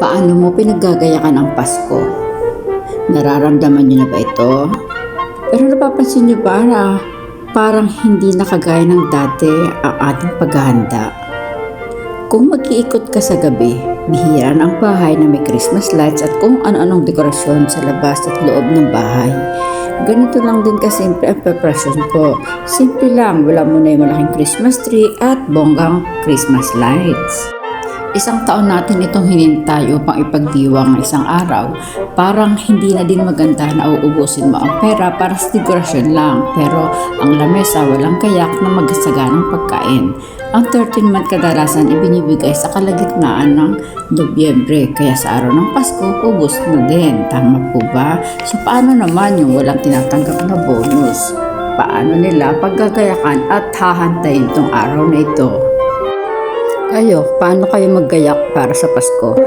Paano mo pinaggagayakan ang Pasko? Nararamdaman niyo na ba ito? Pero napapansin niyo ba na parang hindi nakagaya ng dati ang ating paghahanda? Kung mag-iikot ka sa gabi, bihira na ang bahay na may Christmas lights at kung ano-anong dekorasyon sa labas at loob ng bahay. Ganito lang din kasimple ang preparasyon ko. Simple lang, wala muna yung malaking Christmas tree at bonggang Christmas lights. Isang taon natin itong hinintay upang ipagdiwang ng isang araw. Parang hindi na din maganda na uubusin mo ang pera para sa lang. Pero ang lamesa walang kayak na magsaganang pagkain. Ang 13-month kadalasan ibinibigay sa kalagitnaan ng Nobyembre. Kaya sa araw ng Pasko, ubus na din. Tama po ba? So paano naman yung walang tinatanggap na bonus? Paano nila paggagayakan at hahantayin tong araw na ito? Kayo, paano kayo maggayak para sa Pasko?